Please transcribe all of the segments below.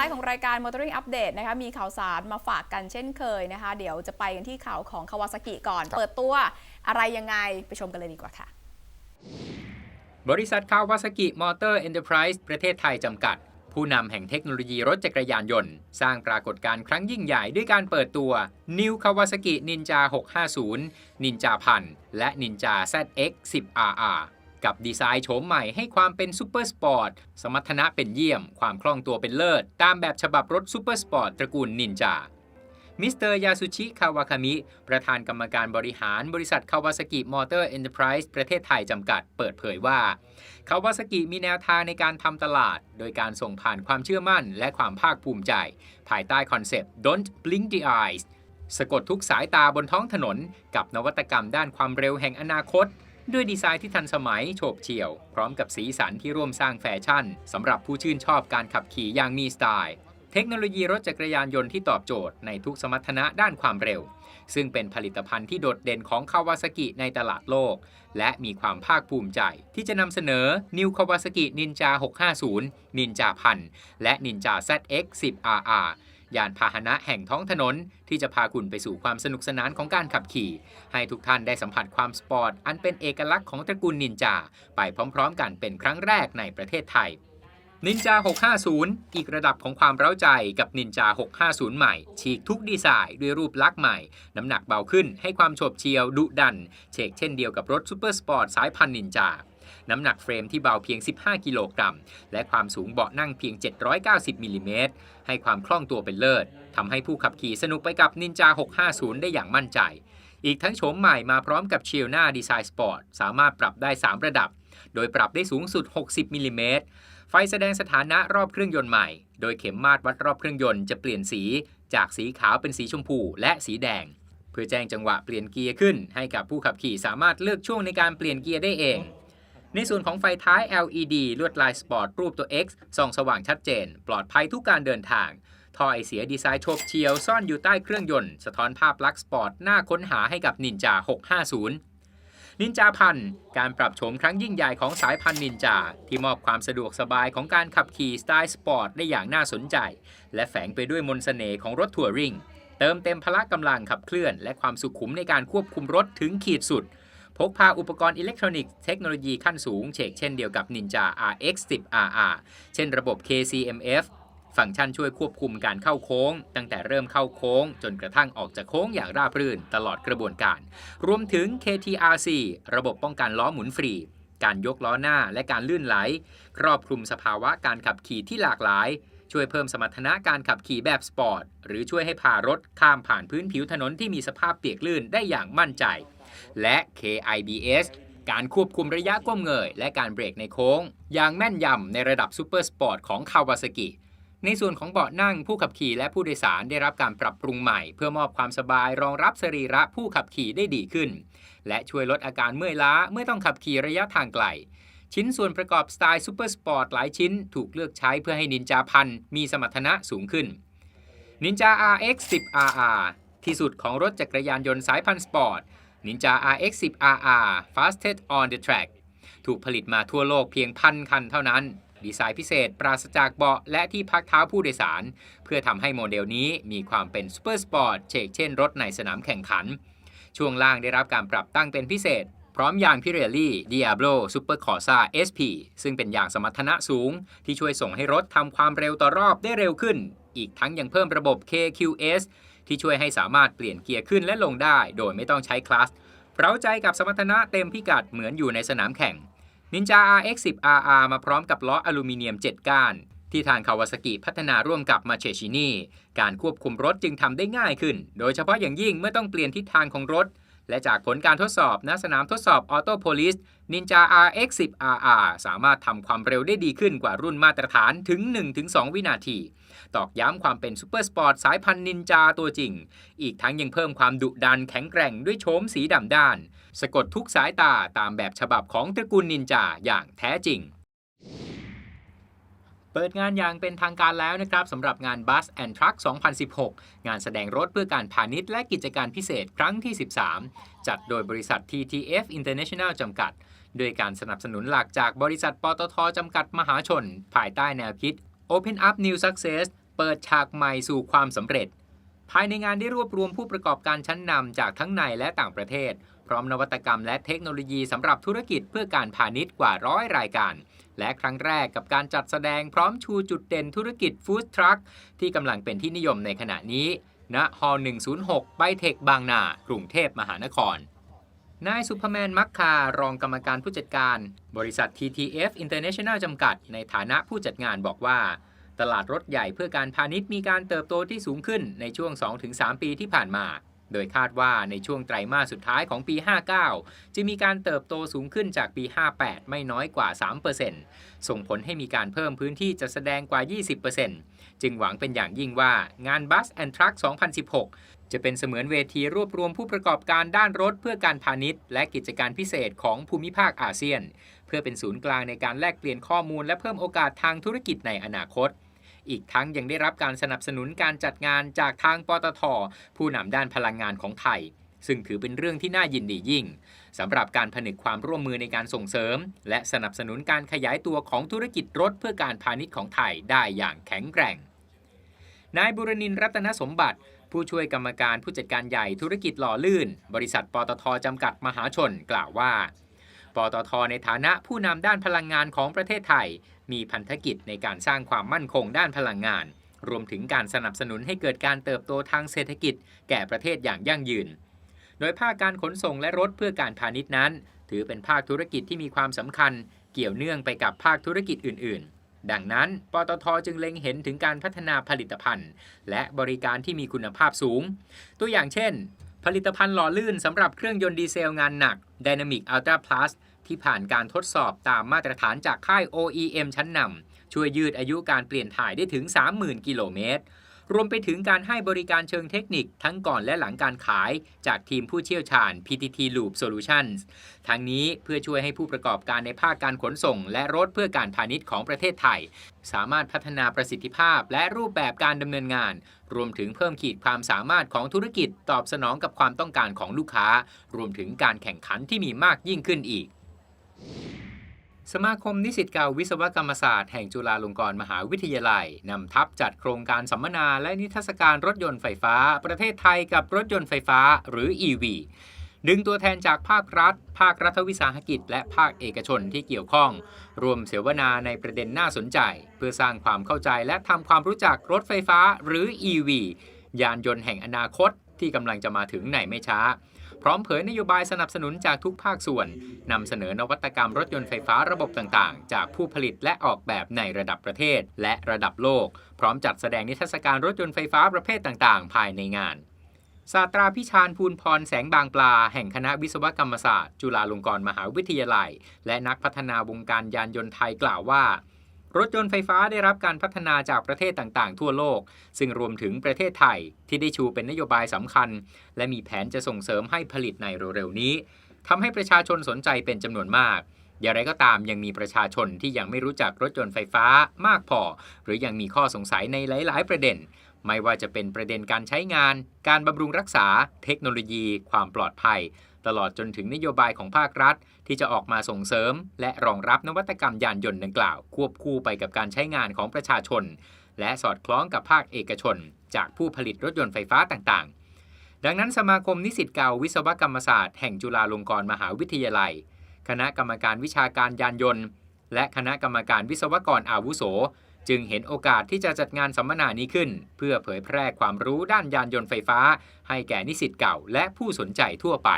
ท้ายของรายการ Motoring Update นะคะมีข่าวสารมาฝากกันเช่นเคยนะคะ เดี๋ยวจะไปกันที่ข่าวของคาวาซากิก่อนครับเปิดตัวอะไรยังไงไปชมกันเลยดีกว่าค่ะ บริษัทคาวาซากิมอเตอร์เอ็นเตอร์ไพรส์ประเทศไทยจำกัด ผู้นำแห่งเทคโนโลยีรถจักรยานยนต์ สร้างปรากฏการณ์ครั้งยิ่งใหญ่ด้วยการเปิดตัว New Kawasaki Ninja 650 Ninja พันและ Ninja ZX 10 RR กับดีไซน์โฉมใหม่ให้ความเป็นซูเปอร์สปอร์ตสมรรถนะเป็นเยี่ยม ความคล่องตัวเป็นเลิศ ตามแบบฉบับรถซูเปอร์สปอร์ตตระกูลนินจามิสเตอร์ยาสุชิ คาวาคามิ ประธานกรรมการบริหารบริษัทคาวาซากิมอเตอร์เอ็นเตอร์ไพรส์ประเทศไทยจำกัดเปิดเผยว่าคาวาซากิมีแนวทางในการทำตลาด โดยการส่งผ่านความเชื่อมั่น และความภาคภูมิใจ ภายใต้คอนเซปต์ Don't blink the eyes สะกดทุกสายตาบนท้องถนน กับนวัตกรรมด้านความเร็วแห่งอนาคต ด้วยดีไซน์ที่ทันสมัยโฉบเฉี่ยว พร้อมกับสีสันที่ร่วมสร้างแฟชั่นสำหรับผู้ชื่นชอบการขับขี่อย่างมีสไตล์ เทคโนโลยีรถจักรยานยนต์ที่ตอบโจทย์ในทุกสมรรถนะด้านความเร็ว ซึ่งเป็นผลิตภัณฑ์ที่โดดเด่นของคาวาซากิในตลาดโลก และมีความภาคภูมิใจ ที่จะนำเสนอ New Kawasaki Ninja 650 Ninja พันและ Ninja ZX 10 RR ยานพาหนะแห่งท้องถนน ที่จะพาคุณไปสู่ความสนุกสนานของการขับขี่ ให้ทุกท่านได้สัมผัสความสปอร์ต อันเป็นเอกลักษณ์ของตระกูลนินจา ไปพร้อมๆ กันเป็นครั้งแรกในประเทศไทยนินจา 650 อีกระดับของความเร้าใจกับนินจา 650 ใหม่ ฉีกทุกดีไซน์ด้วยรูปลักษณ์ใหม่ น้ำหนักเบาขึ้นให้ความโฉบเฉียวดุดัน เชกเช่นเดียวกับรถซูเปอร์สปอร์ตสายพันธุ์นินจา น้ำหนักเฟรมที่เบาเพียง 15 กิโลกรัม และความสูงเบาะนั่งเพียง 790มิลลิเมตรให้ความคล่องตัวเป็นเลิศทำให้ผู้ขับขี่สนุกไปกับนินจา650 ได้อย่างมั่นใจ อีกทั้งโฉมใหม่มาพร้อมกับเชียลหน้าดีไซน์สปอร์ตสามารถปรับได้ 3 ระดับ โดยปรับได้สูงสุด 60มิลลิเมตรไฟแสดงสถานะรอบเครื่องยนต์ใหม่ โดยเข็มมาตรวัดรอบเครื่องยนต์จะเปลี่ยนสี จากสีขาวเป็นสีชมพูและสีแดง เพื่อแจ้งจังหวะเปลี่ยนเกียร์ขึ้น ให้กับผู้ขับขี่สามารถเลือกช่วงในการเปลี่ยนเกียร์ได้เอง ในส่วนของไฟท้าย LED ลวดลายสปอร์ตรูปตัว X ส่องสว่างชัดเจน ปลอดภัยทุกการเดินทาง ท่อไอเสียดีไซน์โฉบเฉียวซ่อนอยู่ใต้เครื่องยนต์ สะท้อนภาพลักษณ์สปอร์ตน่าค้นหาให้กับนินจา 650นินจาพันการปรับโฉมครั้งยิ่งใหญ่ของสายพันธุ์นินจา ที่มอบความสะดวกสบายของการขับขี่สไตล์สปอร์ตได้อย่างน่าสนใจ และแฝงไปด้วยมนต์เสน่ห์ของรถทัวริง เติมเต็มพละกำลังขับเคลื่อน และความสุขุมในการควบคุมรถถึงขีดสุด พกพาอุปกรณ์อิเล็กทรอนิกส์เทคโนโลยีขั้นสูงเชกเช่นเดียวกับ Ninja RX 10 RR เช่นระบบ KCMF ฟังก์ชันช่วยควบคุมการเข้าโค้ง ตั้งแต่เริ่มเข้าโค้ง จนกระทั่งออกจากโค้งอย่างราบรื่นตลอดกระบวนการ รวมถึง KTRC ระบบป้องกันล้อหมุนฟรี การยกล้อหน้าและการลื่นไหล ครอบคลุมสภาวะการขับขี่ที่หลากหลาย ช่วยเพิ่มสมรรถนะการขับขี่แบบสปอร์ต หรือช่วยให้พารถข้ามผ่านพื้นผิวถนนที่มีสภาพเปียกลื่นได้อย่างมั่นใจ และ KIBS การควบคุมระยะก้มเงย และการเบรกในโค้ง อย่างแม่นยำในระดับซูเปอร์สปอร์ตของคาวาซากิในส่วนของเบาะนั่งผู้ขับขี่และผู้โดยสารได้รับการปรับปรุงใหม่ เพื่อมอบความสบายรองรับสรีระผู้ขับขี่ได้ดีขึ้น และช่วยลดอาการเมื่อยล้าเมื่อต้องขับขี่ระยะทางไกล ชิ้นส่วนประกอบสไตล์ซูเปอร์สปอร์ตหลายชิ้นถูกเลือกใช้เพื่อให้นินจาพันมีสมรรถนะสูงขึ้น Ninja RX 10 RR ที่สุดของรถจักรยานยนต์สายพันธุ์สปอร์ต Ninja RX 10 RR Fastest on the track ถูกผลิตมาทั่วโลกเพียงพันคันเท่านั้น ดีไซน์พิเศษปราศจากเบาะและที่พักเท้าผู้โดยสาร เพื่อทำให้โมเดลนี้มีความเป็นซูเปอร์สปอร์ตเชกเช่นรถในสนามแข่งขัน ช่วงล่างได้รับการปรับตั้งเป็นพิเศษ พร้อมยางพิเรลลี่ Diablo Super Corsa SP ซึ่งเป็นยางสมรรถนะสูง ที่ช่วยส่งให้รถทำความเร็วต่อรอบได้เร็วขึ้น อีกทั้งยังเพิ่มระบบ KQS ที่ช่วยให้สามารถเปลี่ยนเกียร์ขึ้นและลงได้ โดยไม่ต้องใช้คลัสเร้าใจกับสมรรถนะเต็มพิกัดเหมือนอยู่ในสนามแข่ง Ninja RX 10 RR มาพร้อมกับล้ออลูมิเนียม 7 ก้าน ที่ทางคาวาซากิพัฒนาร่วมกับมาเชชินีการควบคุมรถจึงทำได้ง่ายขึ้น โดยเฉพาะอย่างยิ่งเมื่อต้องเปลี่ยนทิศทางของรถ และจากผลการทดสอบณสนามทดสอบออโตโพลิส Ninja RX 10 RR สามารถทำความเร็วได้ดีขึ้นกว่ารุ่นมาตรฐานถึง 1-2 วินาที ตอกย้ำความเป็นซูเปอร์สปอร์ตสายพันธุ์นินจาตัวจริง อีกทั้งยังเพิ่มความดุดันแข็งแกร่งด้วยโฉมสีดำด้าน สะกดทุกสายตาตามแบบฉบับของตระกูลนินจาอย่างแท้จริง เปิดงานอย่างเป็นทางการแล้วนะครับสำหรับงาน Bus and Truck 2016 งานแสดงรถเพื่อการพาณิชย์และกิจการพิเศษครั้งที่ 13 จัดโดยบริษัท TTF International จำกัด โดยการสนับสนุนหลักจากบริษัทปตทจำกัดมหาชน ภายใต้แนวคิด Open Up New Success เปิดฉากใหม่สู่ความสำเร็จ ภายในงานได้รวบรวมผู้ประกอบการชั้นนำจากทั้งในและต่างประเทศ พร้อมนวัตกรรมและเทคโนโลยีสำหรับธุรกิจเพื่อการพาณิชย์กว่าร้อยรายการ และครั้งแรกกับการจัดแสดงพร้อมชูจุดเด่นธุรกิจฟู้ดทรัคที่กำลังเป็นที่นิยมในขณะนี้ณฮอ106 ไบเทคบางนา กรุงเทพมหานคร นายสุภแมนมักคารองกรรมการผู้จัดการ บริษัท TTF International จำกัด ในฐานะผู้จัดงานบอกว่า ตลาดรถใหญ่เพื่อการพาณิชย์มีการเติบโตที่สูงขึ้นในช่วง 2-3 ปีที่ผ่านมา โดยคาดว่าในช่วงไตรมาสสุดท้ายของปี 59 จะมีการเติบโตสูงขึ้นจากปี 58 ไม่น้อยกว่า 3%ส่งผลให้มีการเพิ่มพื้นที่จัดแสดงกว่า 20%จึงหวังเป็นอย่างยิ่งว่างาน Bus and Truck 2016 จะเป็นเสมือนเวทีรวบรวมผู้ประกอบการด้านรถเพื่อการพาณิชย์ และกิจการพิเศษของภูมิภาคอาเซียน เพื่อเป็นศูนย์กลางในการแลกเปลี่ยนข้อมูลและเพิ่มโอกาสทางธุรกิจในอนาคต อีกทั้งยังได้รับการสนับสนุนการจัดงานจากทางปตท ผู้นำด้านพลังงานของไทยซึ่งถือเป็นเรื่องที่น่ายินดียิ่งสำหรับการผนึกความร่วมมือในการส่งเสริม และสนับสนุนการขยายตัวของธุรกิจรถเพื่อการพาณิชย์ของไทยได้อย่างแข็งแกร่ง นายบุรณินทร์รัตนสมบัติ ผู้ช่วยกรรมการผู้จัดการใหญ่ธุรกิจหล่อลื่น บริษัทปตทจำกัดมหาชนกล่าวว่า ปตทในฐานะผู้นำด้านพลังงานของประเทศไทย มีพันธกิจในการสร้างความมั่นคงด้านพลังงาน รวมถึงการสนับสนุนให้เกิดการเติบโตทางเศรษฐกิจ แก่ประเทศอย่างยั่งยืน โดยภาคการขนส่งและรถเพื่อการพาณิชย์นั้น ถือเป็นภาคธุรกิจที่มีความสำคัญ เกี่ยวเนื่องไปกับภาคธุรกิจอื่น ๆดังนั้น ปตทจึงเล็งเห็นถึงการพัฒนาผลิตภัณฑ์ และบริการที่มีคุณภาพสูง ตัวอย่างเช่น ผลิตภัณฑ์หล่อลื่นสำหรับเครื่องยนต์ดีเซลงานหนัก Dynamic Ultra Plus ที่ผ่านการทดสอบตามมาตรฐานจากค่าย OEM ชั้นนำช่วยยืดอายุการเปลี่ยนถ่ายได้ถึง 30,000 กิโลเมตร รวมไปถึงการให้บริการเชิงเทคนิคทั้งก่อนและหลังการขายจากทีมผู้เชี่ยวชาญ PTT Loop Solutions ทั้งนี้เพื่อช่วยให้ผู้ประกอบการในภาคการขนส่ง และรถเพื่อการพาณิชย์ของประเทศไทย สามารถพัฒนาประสิทธิภาพและรูปแบบการดำเนินงาน รวมถึงเพิ่มขีดความสามารถของธุรกิจตอบสนองกับความต้องการของลูกค้า รวมถึงการแข่งขันที่มีมากยิ่งขึ้นอีก สมาคมนิสิตเก่าวิศวกรรมศาสตร์แห่งจุฬาลงกรณ์มหาวิทยาลัย นำทัพจัดโครงการสัมมนาและนิทรรศการรถยนต์ไฟฟ้า ประเทศไทยกับรถยนต์ไฟฟ้าหรือ EV ดึงตัวแทนจากภาครัฐ ภาครัฐวิสาหกิจ และภาคเอกชนที่เกี่ยวข้อง รวมเสวนาในประเด็นน่าสนใจ เพื่อสร้างความเข้าใจและทำความรู้จักรถไฟฟ้าหรือ EV ยานยนต์แห่งอนาคตที่กำลังจะมาถึงในไม่ช้า พร้อมเผยนโยบายสนับสนุนจากทุกภาคส่วนนำเสนอนวัตกรรมรถยนต์ไฟฟ้าระบบต่างๆ จากผู้ผลิตและออกแบบในระดับประเทศ และระดับโลก พร้อมจัดแสดงนิทรรศการรถยนต์ไฟฟ้าประเภทต่างๆ ภายในงานศาสตราพิชานภูลพรแสงบางปลา แห่งคณะวิศวกรรมศาสตร์ จุฬาลงกรณ์มหาวิทยาลัย และนักพัฒนาวงการยานยนต์ไทยกล่าวว่า รถยนต์ไฟฟ้าได้รับการพัฒนาจากประเทศต่างๆ ทั่วโลก ซึ่งรวมถึงประเทศไทยที่ได้ชูเป็นนโยบายสำคัญ และมีแผนจะส่งเสริมให้ผลิตในเร็วๆนี้ทำให้ประชาชนสนใจเป็นจำนวนมาก อย่างไรก็ตามยังมีประชาชนที่ยังไม่รู้จักรถยนต์ไฟฟ้ามากพอ หรือยังมีข้อสงสัยในหลาย ๆ ประเด็น ไม่ว่าจะเป็นประเด็นการใช้งาน การบำรุงรักษา เทคโนโลยี ความปลอดภัย ตลอดจนถึงนโยบายของภาครัฐ ที่จะออกมาส่งเสริม และรองรับนวัตกรรมยานยนต์ดังกล่าว ควบคู่ไปกับการใช้งานของประชาชน และสอดคล้องกับภาคเอกชน จากผู้ผลิตรถยนต์ไฟฟ้าต่างๆ ดังนั้นสมาคมนิสิตเก่าวิศวกรรมศาสตร์แห่งจุฬาลงกรณ์มหาวิทยาลัย คณะกรรมการวิชาการยานยนต์ และคณะกรรมการวิศวกรอาวุโส จึงเห็นโอกาสที่จะจัดงานสัมมนานี้ขึ้น เพื่อเผยแพร่ความรู้ด้านยานยนต์ไฟฟ้า ให้แก่นิสิตเก่าและผู้สนใจทั่วไป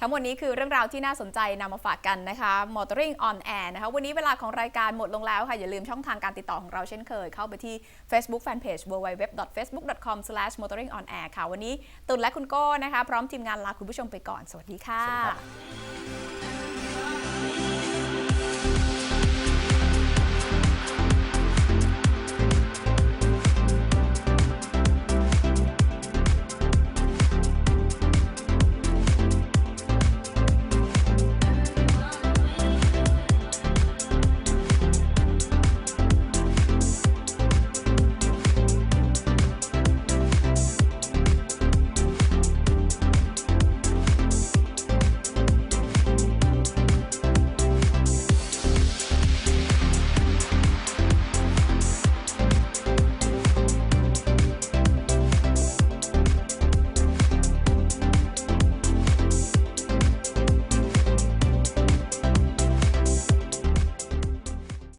ทั้งหมดนี้คือเรื่องราวที่น่าสนใจนำมาฝากกันนะคะ Motoring on Air นะคะ วันนี้เวลาของรายการหมดลงแล้วค่ะ อย่าลืมช่องทางการติดต่อของเราเช่นเคย เข้าไปที่ Facebook Fanpage www.facebook.com/motoringonair ค่ะ วันนี้ตุนและคุณโก้นะคะ พร้อมทีมงานลาคุณผู้ชมไปก่อน สวัสดีค่ะส